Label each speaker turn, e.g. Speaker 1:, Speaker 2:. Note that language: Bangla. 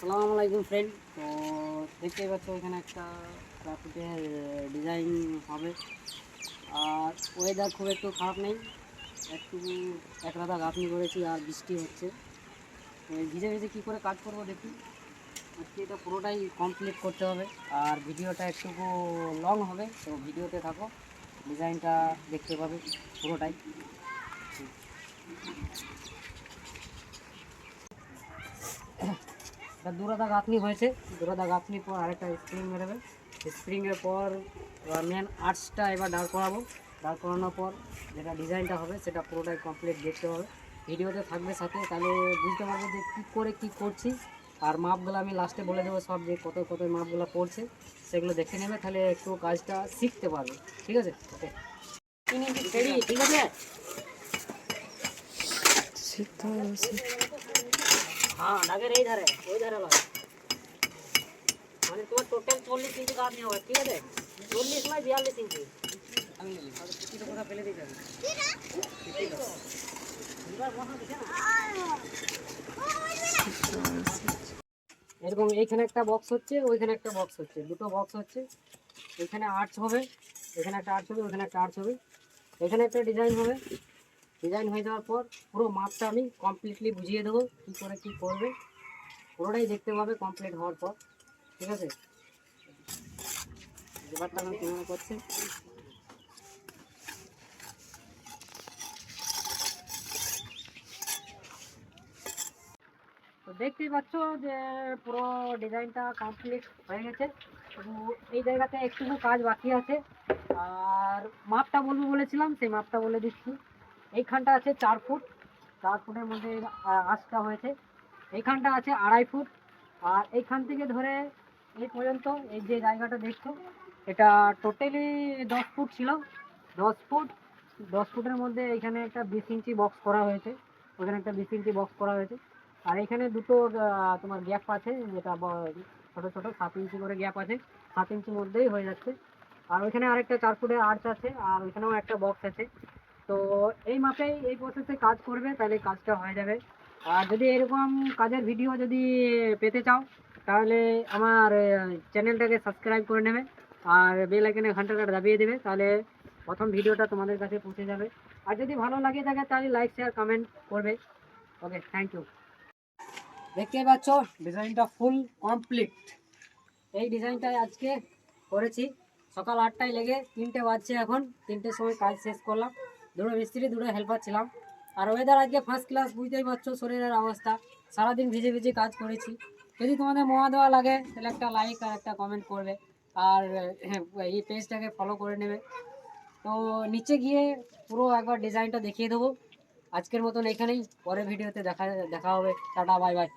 Speaker 1: আসসালামু আলাইকুম ফ্রেন্ড তো দেখতেই পাচ্ছ, এখানে একটা কার্পেটের ডিজাইন হবে। আর ওয়েদার খুব একটু খারাপ নেই। একটু এক রাতা গাঁথনি করেছি, আর বৃষ্টি হচ্ছে। ভিজে ভিজে কী করে কাজ করব দেখি। আজকে এটা পুরোটাই কমপ্লিট করতে হবে। আর ভিডিওটা একটু লং হবে, তো ভিডিওতে থাকো। ডিজাইনটা দেখতে পাবে পুরোটাই। এটা দুরাদা গাঁথনি হয়েছে। দুরাদা গাঁথনির পর আরেকটা স্প্রিং বেরোবে। স্প্রিংয়ের পর মেন আর্টসটা এবার দাঁড় করাবো। দাঁড় করানোর পর যেটা ডিজাইনটা হবে সেটা পুরোটাই কমপ্লিট দেখতে হবে। ভিডিওতে থাকবে সাথে তাহলে বুঝতে পারবে যে কী করে কী করছি। আর মাপগুলো আমি লাস্টে বলে দেবো সব যে কত কত মাপগুলো পড়ছে সেগুলো দেখে নেবে তাহলে একটু কাজটা শিখতে পারবে। ঠিক আছে? ওকে। ঠিক আছে? হ্যাঁ এই ধারে ওই ধারে মানে তোমার টোটাল চল্লিশ ইঞ্চি নেওয়া ঠিক আছে চল্লিশ নয় বিয়াল্লিশ ইঞ্চি কথা এরকম এইখানে একটা বক্স হচ্ছে, ওইখানে একটা বক্স হচ্ছে। দুটো বক্স হচ্ছে। এখানে আর্চ হবে, এখানে একটা আর্চ হবে, ওইখানে একটা আর্চ হবে। এখানে একটা ডিজাইন হবে। ডিজাইন হয়ে যাওয়ার পর পুরো মাপটা আমি কমপ্লিটলি বুঝিয়ে দেবো কী করে কী করবে। পুরোটাই দেখতে পাবে কমপ্লিট হওয়ার পর, ঠিক আছে? এবারটা আমি কেমন তো দেখতেই পাচ্ছ যে পুরো ডিজাইনটা কমপ্লিট হয়ে গেছে। শুধু এই জায়গাতে একটু কাজ বাকি আছে। আর মাপটা বলব বলেছিলাম, সেই মাপটা বলে দিচ্ছি। এইখানটা আছে চার ফুট, চার ফুটের মধ্যে আঁচটা হয়েছে। এইখানটা আছে আড়াই ফুট। আর এইখান থেকে ধরে এই পর্যন্ত এই যে জায়গাটা দেখছ, এটা টোটালি দশ ফুট ছিল। দশ ফুট, দশ ফুটের মধ্যে এখানে একটা বিশ ইঞ্চি বক্স করা হয়েছে। ওখানে একটা বিশ ইঞ্চি বক্স করা হয়েছে। আর এখানে দুটো তোমার গ্যাপ আছে, যেটা ছোট ছোট, সাত ইঞ্চি করে গ্যাপ আছে। সাত ইঞ্চির মধ্যেই হয়ে যাচ্ছে। আর ওইখানে আরেকটা চার ফুটের আর্চ আছে, আর ওইখানেও একটা বক্স আছে। তো এই মাপেই এই প্রসেসে কাজ করবে, তাহলে কাজটা হয়ে যাবে। আর যদি এরকম কাজের ভিডিও যদি পেতে চাও, তাহলে আমার চ্যানেলটাকে সাবস্ক্রাইব করে নেবে, আর বেল আইকনে ঘন্টাটা দাবিয়ে দেবে, তাহলে প্রথম ভিডিওটা তোমাদের কাছে পৌঁছে যাবে। আর যদি ভালো লাগে থাকে, তাহলে লাইক শেয়ার কমেন্ট করবে। ওকে থ্যাংক ইউ দেখতেই পাচ্ছ ডিজাইনটা ফুল কমপ্লিট এই ডিজাইনটাই আজকে করেছি। সকাল আটটায় লেগে তিনটে বাজছে এখন। তিনটের সময় কাজ শেষ করলাম। দুটো মিস্ত্রি দুটো হেল্পার ছিলাম আর ওয়েদার আজকে ফার্স্ট ক্লাস বুঝতেই পারছ শরীরের অবস্থা। সারাদিন ভিজে ভিজে কাজ করেছি। যদি তোমাদের মহা দেওয়া লাগে তাহলে একটা লাইক আর একটা কমেন্ট করবে। আর হ্যাঁ, এই পেজটাকে ফলো করে নেবে। তো নিচে গিয়ে পুরো একবার ডিজাইনটা দেখিয়ে দেবো। আজকের মতন এখানেই পরের ভিডিওতে দেখা দেখা হবে। Tata bye bye